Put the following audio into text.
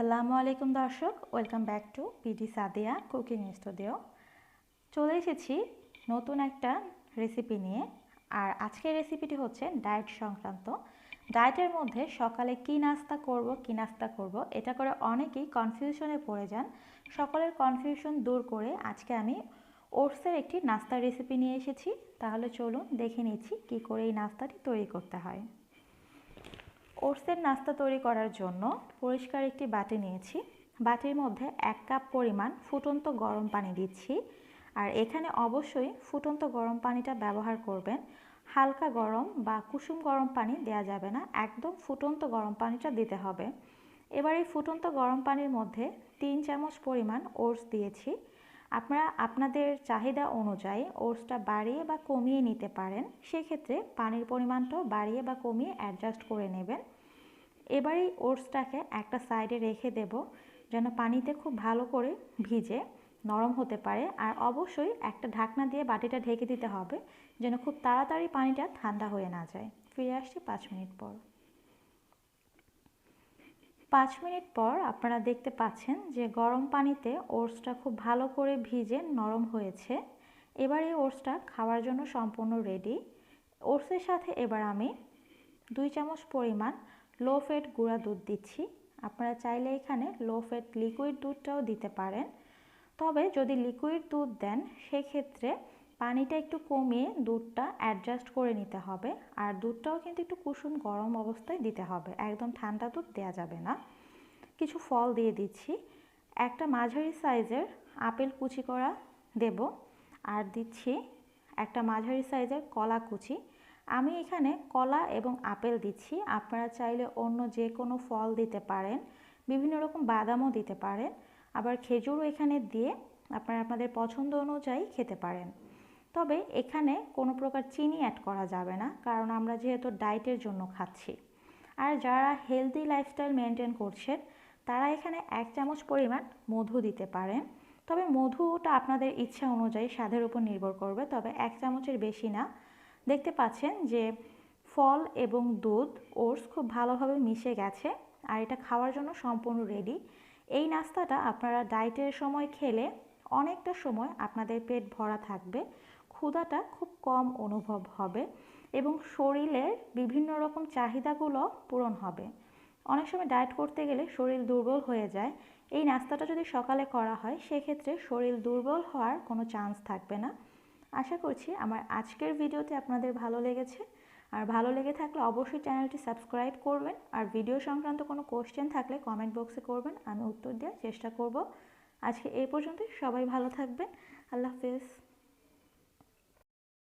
আসসালামু আলাইকুম দর্শক, welcome back to PD Sadia cooking studio. চলে এসেছি নতুন একটা রেসিপি নিয়ে, আর আজকের রেসিপিটি হচ্ছে ডায়েট সংক্রান্ত। ডায়েটের মধ্যে সকালে কি নাস্তা করব, কি নাস্তা করব, এটা করে অনেকেই কনফিউশনে পড়ে যান। সকলের কনফিউশন দূর করে আজকে আমি ওটসের একটি নাস্তার রেসিপি নিয়ে এসেছি। তাহলে চলুন দেখে নিচ্ছি কি করে এই নাস্তাটি তৈরি করতে হয়। ওটসের নাস্তা তৈরি করার জন্য পরিষ্কার একটি বাটি নিয়েছি। বাটির মধ্যে এক কাপ পরিমাণ ফুটন্ত গরম পানি দিচ্ছি। আর এখানে অবশ্যই ফুটন্ত গরম পানিটা ব্যবহার করবেন। হালকা গরম বা কুসুম গরম পানি দেওয়া যাবে না, একদম ফুটন্ত গরম পানিটা দিতে হবে। এবার এই ফুটন্ত গরম পানির মধ্যে তিন চামচ পরিমাণ ওটস দিয়েছি। আপনারা আপনাদের চাহিদা অনুযায়ী ওটসটা বাড়িয়ে বা কমিয়ে নিতে পারেন। সেক্ষেত্রে পানির পরিমাণটাও বাড়িয়ে বা কমিয়ে অ্যাডজাস্ট করে নেবেন। এবার ওটসটাকে একটা সাইডে রেখে দেব, যেন পানিতে খুব ভালো করে ভিজে, নরম হতে পারে। আর অবশ্যই একটা ঢাকনা দিয়ে বাটিটা ঢেকে দিতে হবে, যেন খুব তাড়াতাড়ি পানিটা ঠান্ডা হয়ে না যায়। ফিরে আসছি পাঁচ মিনিট পর। পাঁচ মিনিট পর আপনারা দেখতে পাচ্ছেন যে গরম পানিতে ওটসটা খুব ভালো করে ভিজে নরম হয়েছে। এবার এই ওটসটা খাওয়ার জন্য সম্পূর্ণ রেডি ওটসের সাথে এবার আমি দুই চামচ পরিমাণ লো ফ্যাট গুঁড়া দুধ দিচ্ছি। আপনারা চাইলে এখানে লো ফ্যাট লিকুইড দুধটাও দিতে পারেন। তবে যদি লিকুইড দুধ দেন, সেক্ষেত্রে পানিটা একটু কমিয়ে দুধটা অ্যাডজাস্ট করে নিতে হবে। আর দুধটাও কিন্তু একটু কুসুম গরম অবস্থায় দিতে হবে। একদম ঠান্ডা দুধ দেওয়া যাবে না। কিছু ফল দিয়ে দিচ্ছি। একটা মাঝারি সাইজের আপেল কুচি করা দেব। আর দিচ্ছি একটা মাঝারি সাইজের কলা কুচি। আমি এখানে কলা এবং আপেল দিচ্ছি। আপনারা চাইলে অন্য যে কোনো ফল দিতে পারেন। বিভিন্ন রকম বাদামও দিতে পারেন। আবার খেজুরও এখানে দিয়ে আপনারা আপনাদের পছন্দ অনুযায়ী খেতে পারেন। তবে এখানে কোনো প্রকার চিনি অ্যাড করা যাবে না, কারণ আমরা যেহেতু ডায়েটের জন্য খাচ্ছি। আর যারা হেলদি লাইফস্টাইল মেনটেন করছেন, তারা এখানে এক চামচ পরিমাণ মধু দিতে পারেন। তবে মধুটা আপনাদের ইচ্ছা অনুযায়ী স্বাদের উপর নির্ভর করবে, তবে এক চামচের বেশি না। দেখতে পাচ্ছেন যে ফল এবং দুধ, ওটস খুব ভালোভাবে মিশে গেছে, আর এটা খাওয়ার জন্য সম্পূর্ণ রেডি এই নাস্তাটা আপনারা ডায়েটের সময় খেলে অনেকটা সময় আপনাদের পেট ভরা থাকবে। ক্ষুধাটা খুব কম অনুভব হবে এবং শরীরের বিভিন্ন রকম চাহিদাগুলো পূরণ হবে। অনেক সময় ডায়েট করতে গেলে শরীর দুর্বল হয়ে যায়। এই নাস্তাটা যদি সকালে করা হয়, সেক্ষেত্রে শরীর দুর্বল হওয়ার কোনো চান্স থাকবে না। আশা করছি আমার আজকের ভিডিওতে আপনাদের ভালো লেগেছে। আর ভালো লেগে থাকলে অবশ্যই চ্যানেলটি সাবস্ক্রাইব করবেন। আর ভিডিও সংক্রান্ত কোনো কোশ্চেন থাকলে কমেন্ট বক্সে করবেন। আমি উত্তর দেওয়ার চেষ্টা করব। আজকে এই পর্যন্তই। সবাই ভালো থাকবেন। আল্লাহ হাফেজ।